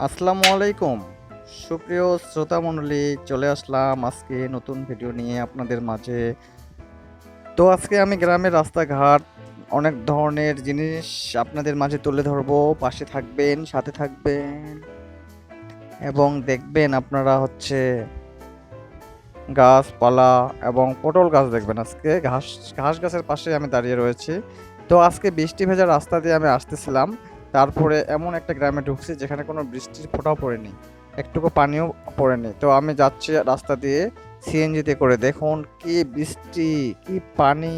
আসসালামু আলাইকুম। সুপ্রিয় শ্রোতা মণ্ডলী চলে আসলাম আজকে নতুন ভিডিও নিয়ে আপনাদের মাঝে। তো আজকে আমি গ্রামের রাস্তাঘাট, অনেক ধরনের জিনিস আপনাদের মাঝে তুলে ধরবো। পাশে থাকবেন, সাথে থাকবেন এবং দেখবেন আপনারা হচ্ছে গাছপালা এবং পটল গাছ দেখবেন। আজকে ঘাস ঘাস গাছের পাশে আমি দাঁড়িয়ে রয়েছি। তো আজকে বৃষ্টি ভেজা রাস্তা দিয়ে আমি আসতেছিলাম। তারপরে এমন একটা গ্রামে ঢুকছি যেখানে কোনো বৃষ্টির ফোঁটাও পড়েনি, একটুকু পানিও পড়েনি। তো আমি যাচ্ছি রাস্তা দিয়ে সিএনজিতে করে। দেখুন কি বৃষ্টি, কি পানি।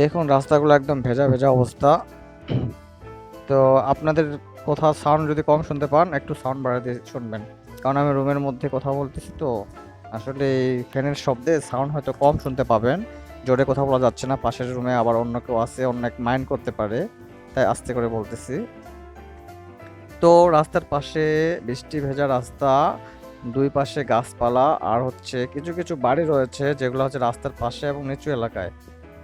দেখুন রাস্তাগুলো একদম ভেজা ভেজা অবস্থা। তো আপনাদের কোথাও সাউন্ড যদি কম শুনতে পান, একটু সাউন্ড দিয়ে শুনবেন। কারণ আমি রুমের মধ্যে কথা বলতেছি তো। আসলে ফ্যানের শব্দে সাউন্ড হয়তো কম শুনতে পাবেন। জোরে কথা বলা যাচ্ছে না, পাশের রুমে আবার অন্য কেউ আছে, অন্য এক মাইন্ড করতে পারে। তাই আস্তে করে বলতেছি। তো রাস্তার পাশে বৃষ্টি ভেজা রাস্তা, দুই পাশে গাছপালা আর হচ্ছে কিছু কিছু বাড়ি রয়েছে যেগুলো হচ্ছে রাস্তার পাশে এবং নিচু এলাকায়।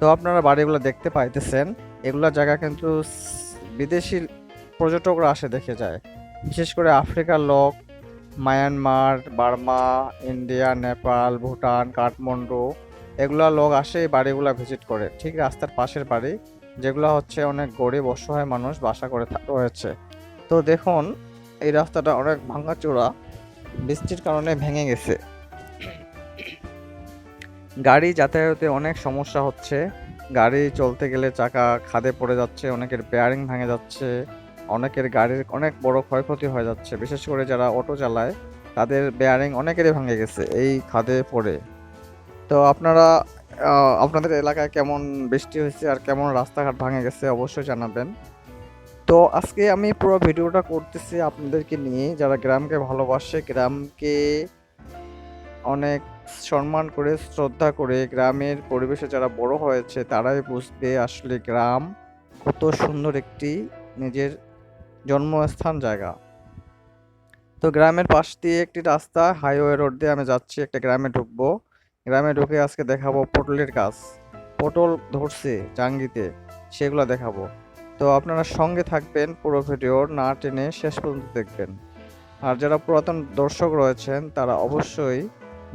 তো আপনারা বাড়িগুলো দেখতে পাইতেছেন। এগুলা জায়গা কিন্তু বিদেশি পর্যটকরা আসে দেখে যায়। বিশেষ করে আফ্রিকার লোক, Myanmar, Burma, India, Nepal, Bhutan, Kathmandu, এগুলা লোক আসে এই বাড়িগুলা ভিজিট করে। ঠিক রাস্তার পাশের বাড়ি। যেগুলো হচ্ছে অনেক গরিব, অসহায় মানুষ বাসা করে রয়েছে। তো দেখুন, এই রাস্তাটা অনেক ভাঙাচোরা, বৃষ্টির কারণে ভেঙে গেছে। গাড়ি যাতায়াতে অনেক সমস্যা হচ্ছে। গাড়ি চলতে গেলে চাকা খাদে পড়ে যাচ্ছে, অনেকের বেয়ারিং ভেঙে যাচ্ছে, অনেকের গাড়ির অনেক বড় ক্ষয়ক্ষতি হয়ে যাচ্ছে। বিশেষ করে যারা অটো চালায়, তাদের বেয়ারিং অনেকেরই ভেঙে গেছে এই খাদে পড়ে। তো আপনারা আপনাদের এলাকায় কেমন বৃষ্টি হয়েছে আর কেমন রাস্তাঘাট ভাঙে গেছে অবশ্যই জানাবেন। তো আজকে আমি পুরো ভিডিওটা করতেছি আপনাদেরকে নিয়ে। যারা গ্রামকে ভালোবাসে, গ্রামকে অনেক সম্মান করে, শ্রদ্ধা করে, গ্রামের পরিবেশে যারা বড় হয়েছে, তারাই বুঝবে আসলে গ্রাম কত সুন্দর একটি নিজের জন্মস্থান জায়গা। তো গ্রামের পাশ দিয়ে একটি রাস্তা হাইওয়ে রোড দিয়ে আমি যাচ্ছি, একটা গ্রামে ঢুকবো। গ্রামে ঢুকে আজকে দেখাবো পটলের গাছ। পটল ধরছে জাঙ্গিতে, সেগুলো দেখাবো। তো আপনারা সঙ্গে থাকবেন পুরো ভিডিও না টেনে শেষ পর্যন্ত দেখবেন। আর যারা পুরাতন দর্শক রয়েছেন, তারা অবশ্যই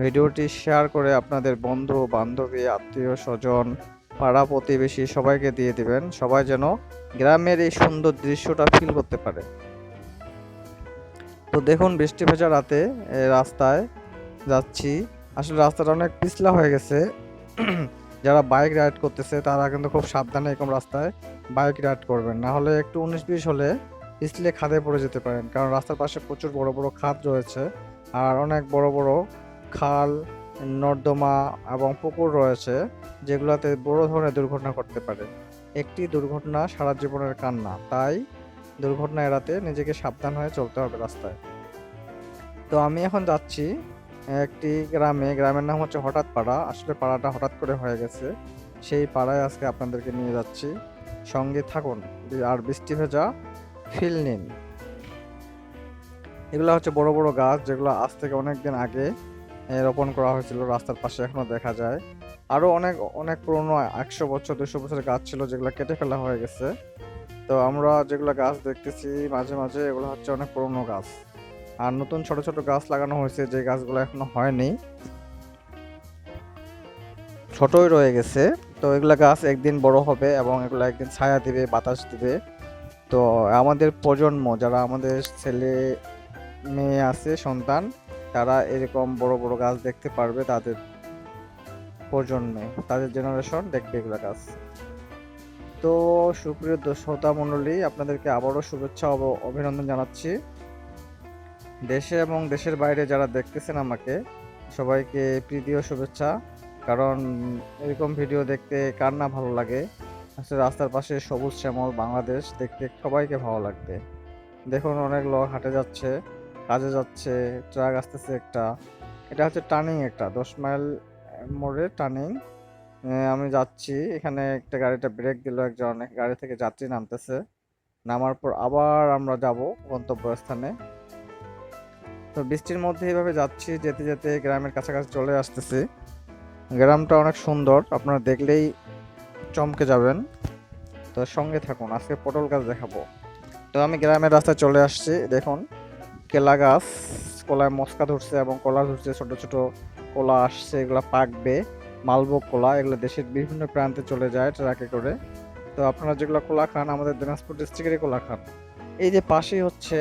ভিডিওটি শেয়ার করে আপনাদের বন্ধু, বান্ধবী, আত্মীয়, স্বজন, পাড়া প্রতিবেশী সবাইকে দিয়ে দিবেন। সবাই যেন গ্রামের এই সুন্দর দৃশ্যটা ফিল করতে পারে। তো দেখুন বৃষ্টি ভেজা রাতে রাস্তায় যাচ্ছি। আসলে রাস্তাটা অনেক পিছলা হয়ে গেছে। যারা বাইক রাইড করতেছে, তারা কিন্তু খুব সাবধানে এরকম রাস্তায় বাইক রাইড করবেন। না হলে একটু উনিশ বিশ হলে পিছলে খাদে পড়ে যেতে পারেন। কারণ রাস্তার পাশে প্রচুর বড় বড় খাদ রয়েছে আর অনেক বড় বড় খাল, নর্দমা এবং পুকুর রয়েছে যেগুলোতে বড় ধরনের দুর্ঘটনা ঘটতে পারে। একটি দুর্ঘটনা সারা জীবনের কান্না। তাই দুর্ঘটনা এড়াতে নিজেকে সাবধান হয়ে চলতে হবে রাস্তায়। তো আমি এখন যাচ্ছি একটি গ্রামে, গ্রামের নাম হচ্ছে হঠাৎ পাড়া আসলে পাড়াটা হঠাৎ করে হয়ে গেছে। সেই পাড়ায় আজকে আপনাদেরকে নিয়ে যাচ্ছি। সঙ্গে থাকুন আর বৃষ্টি ভেজা ফিল নিন। এগুলো হচ্ছে বড় বড় গাছ যেগুলো আজ থেকে অনেক দিন আগে রোপণ করা হয়েছিল। রাস্তার পাশে এখনও দেখা যায়। আরও অনেক অনেক পুরনো একশো বছর দুশো বছরের গাছ ছিল যেগুলো কেটে ফেলা হয়ে গেছে। তো আমরা যেগুলো গাছ দেখতেছি, মাঝে মাঝে এগুলো হচ্ছে অনেক পুরনো গাছ। আর নতুন ছোট ছোট গাছ লাগানো হয়েছে, যে গাছগুলো এখনও হয়নি। ছোটই রয়ে গেছে। তো এগুলো গাছ একদিন বড় হবে এবং এগুলো একদিন ছায়া দিবে, বাতাস দিবে। তো আমাদের প্রজন্ম, যারা আমাদের ছেলে মেয়ে আছে, সন্তান, তারা এরকম বড় বড় গাছ দেখতে পারবে তাদের প্রজন্মে, তাদের জেনারেশন দেখবে এগুলো গাছ। তো সুপ্রিয় শ্রোতা মণ্ডলী, আপনাদেরকে আবারও শুভেচ্ছা অভিনন্দন জানাচ্ছি। দেশে এবং দেশের বাইরে যারা দেখতেছেন আমাকে, সবাইকে প্রীতি ও শুভেচ্ছা। কারণ এরকম ভিডিও দেখতে কার না ভালো লাগে? আসলে রাস্তার পাশে সবুজ শ্যামল, বাংলাদেশ, দেখতে সবাইকে ভালো লাগবে। দেখুন, অনেক লোক হাঁটে যাচ্ছে, কাজে যাচ্ছে, ট্রাক আসতেছে একটা। এটা হচ্ছে টার্নিং একটা, দশ মাইল মোড়ে টার্নিং। আমি যাচ্ছি, এখানে একটা গাড়িটা ব্রেক দিল, একজন গাড়ি থেকে যাত্রী নামতেছে। নামার পর আবার আমরা যাব গন্তব্যস্থানে। তো বৃষ্টির মধ্যে এইভাবে যাচ্ছি, যেতে যেতে গ্রামের কাছাকাছি চলে আসতেছি। গ্রামটা অনেক সুন্দর, আপনারা দেখলেই চমকে যাবেন। তো সঙ্গে থাকুন, আজকে পটল গাছ দেখাবো। তো আমি গ্রামের রাস্তায় চলে আসছি, দেখুন, কেলা গাছ, কলায় মস্কা ধরছে এবং কলা ধরছে, ছোট ছোট কলা আসছে, এগুলো পাকবে। মালভোগ কলা, এগুলো দেশের বিভিন্ন প্রান্তে চলে যায় ট্রাকে করে। তো আপনারা যেগুলো কলা খান, আমাদের দিনাজপুর ডিস্ট্রিক্টেরই কলা খান। এই যে পাশেই হচ্ছে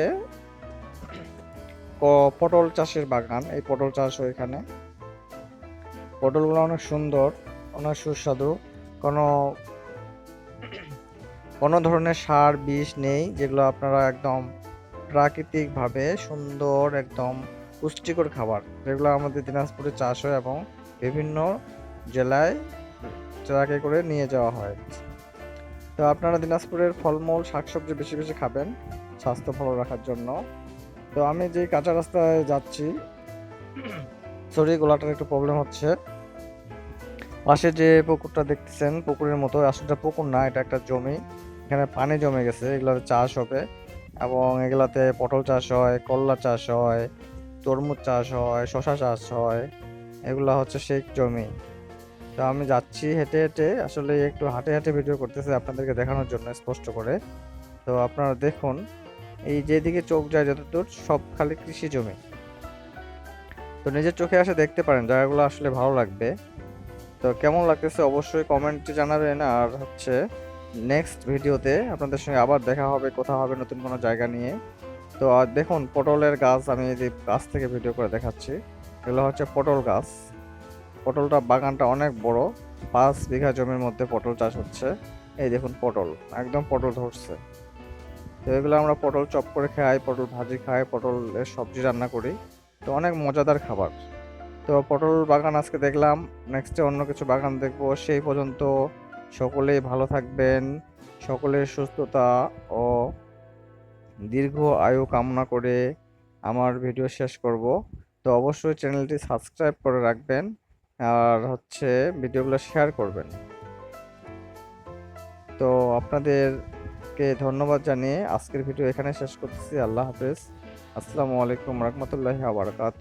পটল চাষের বাগান, এই পটল চাষ হয় এখানে। পটলগুলো অনেক সুন্দর, অনেক সুস্বাদু। কোনো কোনো ধরনের সার, বিষ নেই, যেগুলো আপনারা একদম প্রাকৃতিকভাবে সুন্দর, একদম পুষ্টিকর খাবার। যেগুলো আমাদের দিনাজপুরে চাষ হয় এবং বিভিন্ন জেলায় ট্রাকে করে নিয়ে যাওয়া হয়। তো আপনারা দিনাজপুরের ফলমূল, শাকসবজি বেশি বেশি খাবেন, স্বাস্থ্য ভালো রাখার জন্য। তো আমি যে কাঁচা রাস্তায় যাচ্ছি, সরি, গোলাটার একটু প্রবলেম হচ্ছে। পাশে যে পুকুরটা দেখতেছেন, পুকুরের মতো, আসলে পুকুর না, এটা একটা জমি। এখানে পানি জমে গেছে, এগুলোতে চাষ হবে। এবং এগুলাতে পটল চাষ হয়, করলা চাষ হয়, তরমুজ চাষ হয় শশা চাষ হয়, এগুলো হচ্ছে সেই জমি। তো আমি যাচ্ছি হেঁটে হেঁটে, আসলে একটু হাঁটে হাঁটে ভিডিও করতেছি আপনাদেরকে দেখানোর জন্য, স্পষ্ট করে। তো আপনারা দেখুন এই যেদিকে চোখ যায় যতদূর, সব খালি কৃষি জমি। তো নিজের চোখে আসে দেখতে পারেন জায়গাগুলো আসলে ভালো লাগবে। তো কেমন লাগতেছে অবশ্যই কমেন্টে জানাবেন। আর হচ্ছে নেক্সট ভিডিওতে আপনাদের সঙ্গে আবার দেখা হবে কোথাও হবে নতুন কোনো জায়গা নিয়ে। তো আর দেখুন, পটলের গাছ আমি যে গাছ থেকে ভিডিও করে দেখাচ্ছি। এগুলো হচ্ছে পটল গাছ। পটলটা বাগানটা অনেক বড়, পাঁচ বিঘা জমির মধ্যে পটল চাষ হচ্ছে। এই দেখুন পটল, একদম পটল ধরছে। তো এগুলো আমরা পটল চপ করে খাই, পটল ভাজি খাই পটলের সবজি রান্না করি। তো অনেক মজাদার খাবার। তো পটল বাগান আজকে দেখলাম নেক্সটে অন্য কিছু বাগান দেখব। সেই পর্যন্ত সকলেই ভালো থাকবেন, সকলের সুস্থতা ও দীর্ঘ আয়ু কামনা করে আমার ভিডিও শেষ করব। তো অবশ্যই চ্যানেলটি সাবস্ক্রাইব করে রাখবেন, আর হচ্ছে ভিডিওগুলো শেয়ার করবেন। তো আপনাদেরকে ধন্যবাদ জানিয়ে আজকের ভিডিও এখানে শেষ করতেছি। আল্লাহ হাফেজ। আসসালামু আলাইকুম রহমতুল্লাহি আবরকাত